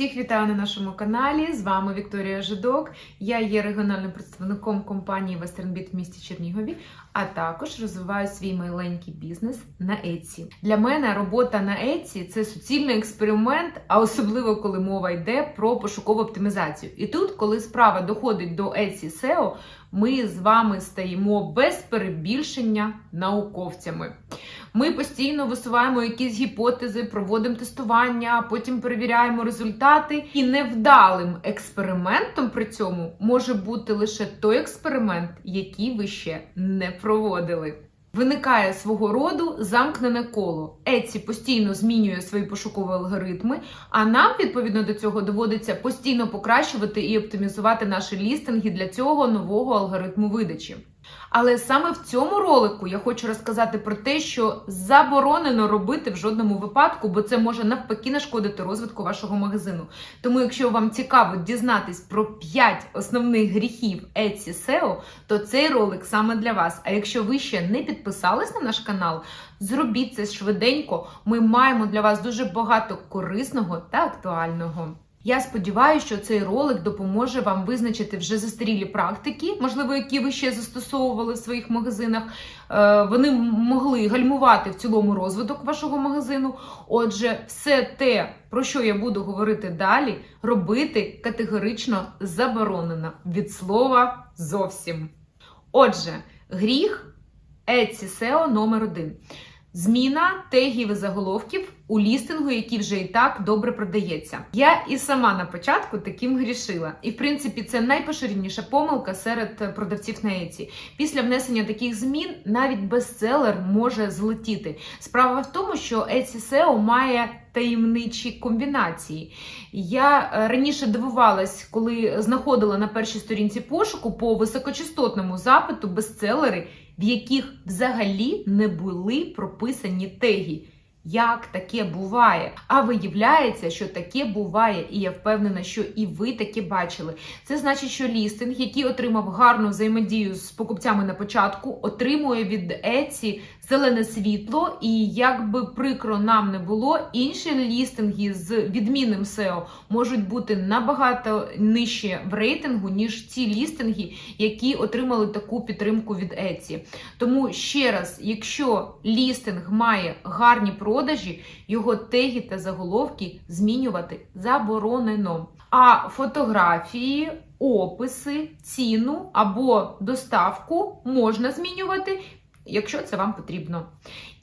Всіх вітаю на нашому каналі. З вами Вікторія Жидок. Я є регіональним представником компанії WesternBit в місті Чернігові, а також розвиваю свій маленький бізнес на Etsy. Для мене робота на Etsy – це суцільний експеримент, а особливо коли мова йде про пошукову оптимізацію. І тут, коли справа доходить до Etsy SEO, ми з вами стаємо без перебільшення науковцями. Ми постійно висуваємо якісь гіпотези, проводимо тестування, потім перевіряємо результати. І невдалим експериментом при цьому може бути лише той експеримент, який ви ще не проводили. Виникає свого роду замкнене коло. Еці постійно змінює свої пошукові алгоритми, а нам відповідно до цього доводиться постійно покращувати і оптимізувати наші лістинги для цього нового алгоритму видачі. Але саме в цьому ролику я хочу розказати про те, що заборонено робити в жодному випадку, бо це може навпаки нашкодити розвитку вашого магазину. Тому, якщо вам цікаво дізнатись про 5 основних гріхів Etsy SEO, то цей ролик саме для вас. А якщо ви ще не підписались на наш канал, зробіть це швиденько. Ми маємо для вас дуже багато корисного та актуального. Я сподіваюся, що цей ролик допоможе вам визначити вже застарілі практики, можливо, які ви ще застосовували в своїх магазинах. Е, Вони могли гальмувати в цілому розвиток вашого магазину. Отже, все те, про що я буду говорити далі, робити категорично заборонено від слова зовсім. Отже, гріх Etsy SEO номер 1 Зміна тегів і заголовків у лістингу, який вже і так добре продається. Я і сама на початку таким грішила. І в принципі це найпоширеніша помилка серед продавців на Etsy. Після внесення таких змін навіть бестселер може злетіти. Справа в тому, що Etsy SEO має таємничі комбінації. Я е, раніше дивувалась, коли знаходила на першій сторінці пошуку по високочастотному запиту бестселери, в яких взагалі не були прописані теги. Як таке буває? А виявляється, що таке буває, і я впевнена, що і ви таке бачили. Це значить, що лістинг, який отримав гарну взаємодію з покупцями на початку, отримує від Etsy зелене світло, і як би прикро нам не було, інші лістинги з відмінним SEO можуть бути набагато нижче в рейтингу, ніж ці лістинги, які отримали таку підтримку від Etsy. Тому ще раз, якщо лістинг має гарні продажі, його теги та заголовки змінювати заборонено. А фотографії, описи, ціну або доставку можна змінювати, якщо це вам потрібно.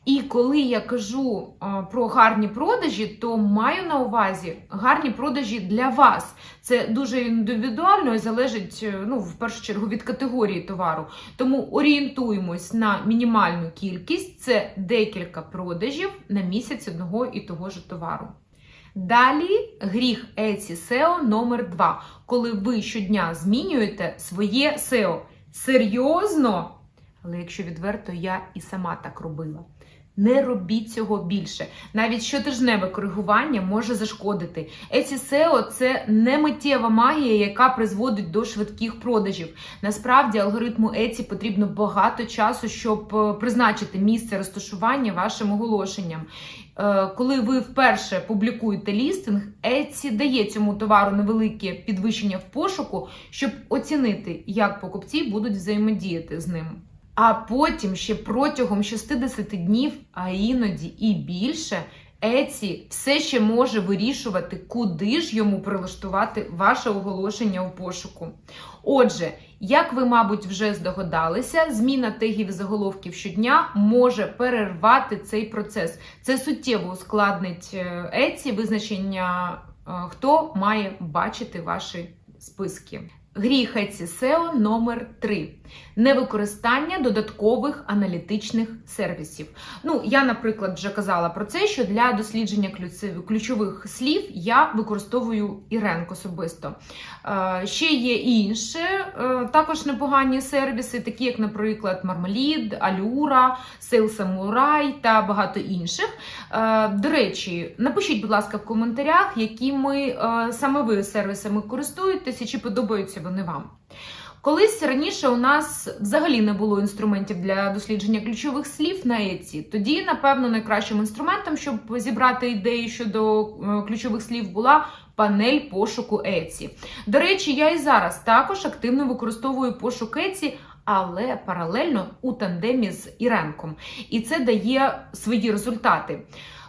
І коли я кажу про гарні продажі, то маю на увазі гарні продажі для вас. Це дуже індивідуально і залежить е, ну, в першу чергу від категорії товару. Тому орієнтуємось на мінімальну кількість це декілька продажів на місяць одного і того ж товару. Далі гріх Etsy SEO номер 2 коли ви щодня змінюєте своє SEO. Серйозно? Але якщо відверто, я і сама так робила. Не робіть цього більше. Навіть щотижневе коригування може зашкодити. Etsy SEO – це не миттєва магія, яка призводить до швидких продажів. Насправді, алгоритму Etsy потрібно багато часу, щоб е, призначити місце розташування вашим оголошенням. Е, Коли ви вперше публікуєте лістинг, Etsy дає цьому товару невелике підвищення в пошуку, щоб оцінити, як покупці будуть взаємодіяти з ним. А потім ще протягом 60 днів, а іноді і більше, Etsy все ще може вирішувати, куди ж йому прилаштувати ваше оголошення у пошуку. Отже, як ви, мабуть, вже здогадалися, зміна тегів і заголовків щодня може перервати цей процес. Це суттєво ускладнить е, Etsy визначення, е, хто має бачити ваші списки. Гріх Etsy SEO номер 3 невикористання додаткових аналітичних сервісів. Ну, я, наприклад, вже казала про це, що для дослідження ключових слів я використовую Іренк особисто. Е, ще є інші е, також непогані сервіси, такі як, наприклад, Marmalid, Alura, Sale Samurai та багато інших. Е, до речі, напишіть, будь ласка, в коментарях, якими саме ви сервісами користуєтеся, чи подобаються вони вам. Колись раніше у нас взагалі не було інструментів для дослідження ключових слів на Etsy. Тоді, напевно, найкращим інструментом, щоб зібрати ідеї щодо ключових слів, була панель пошуку Etsy. До речі, я і зараз також активно використовую пошук Etsy, але паралельно у тандемі з Іренком. І це дає свої результати.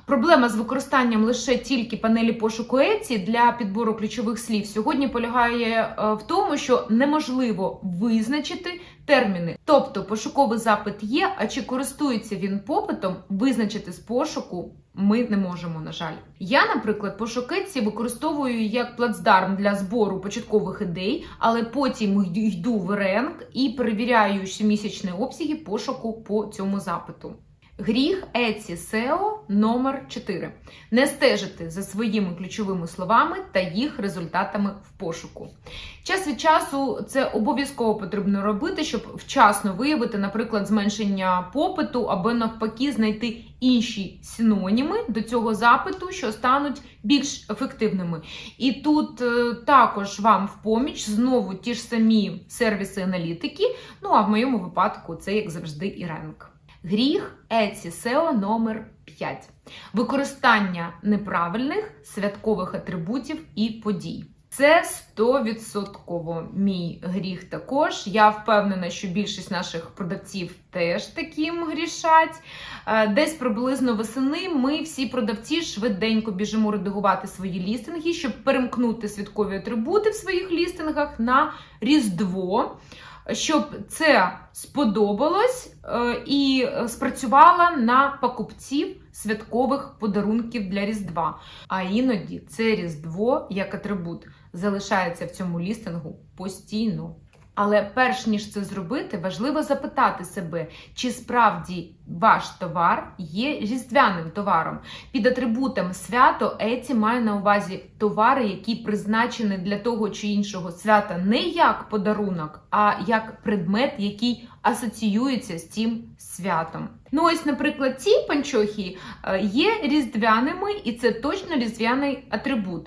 Проблема з використанням лише тільки панелі пошуку Etsy для підбору ключових слів сьогодні полягає е, в тому, що неможливо визначити терміни. Тобто пошуковий запит є, а чи користується він попитом, визначити з пошуку ми не можемо, на жаль. Я, наприклад, пошук Etsy використовую як плацдарм для збору початкових ідей, але потім йду в ренк і перевіряю щомісячні обсяги пошуку по цьому запиту. Гріх Etsy SEO номер 4. Не стежити за своїми ключовими словами та їх результатами в пошуку. Час від часу це обов'язково потрібно робити, щоб вчасно виявити, наприклад, зменшення попиту або навпаки знайти інші синоніми до цього запиту, що стануть більш ефективними. І тут е, також вам в поміч знову ті ж самі сервіси аналітики. Ну а в моєму випадку це як завжди і ренк. Гріх Etsy SEO номер 5. Використання неправильних святкових атрибутів і подій. Це 100% мій гріх також. Я впевнена, що більшість наших продавців теж таким грішать. Е, Десь приблизно восени ми всі продавці швиденько біжимо редагувати свої лістинги, щоб перемкнути святкові атрибути в своїх лістингах на Різдво щоб це сподобалось е, і спрацювало на покупців святкових подарунків для Різдва. А іноді це Різдво як атрибут залишається в цьому лістингу постійно. Але перш ніж це зробити, важливо запитати себе, чи справді ваш товар є різдвяним товаром. Під атрибутом свято Еці має на увазі товари, які призначені для того чи іншого свята не як подарунок, а як предмет, який асоціюється з цим святом. Ну, ось, наприклад, ці панчохи е, є різдвяними, і це точно різдвяний атрибут.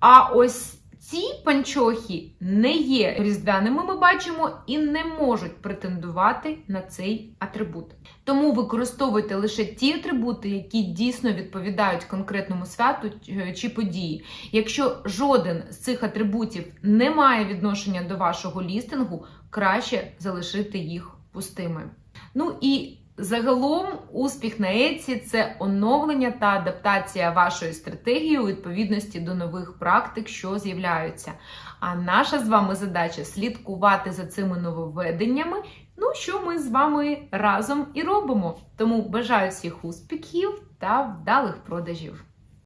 А ось ці панчохи не є різдвяними, ми бачимо, і не можуть претендувати на цей атрибут. Тому використовуйте лише ті атрибути, які дійсно відповідають конкретному святу чи події. Якщо жоден з цих атрибутів не має відношення до вашого лістингу, краще залишити їх пустими. Ну і Загалом, успіх на Еці це оновлення та адаптація вашої стратегії у відповідності до нових практик, що з'являються. А наша з вами задача слідкувати за цими нововведеннями. Ну, що ми з вами разом і робимо. Тому бажаю всіх успіхів та вдалих продажів!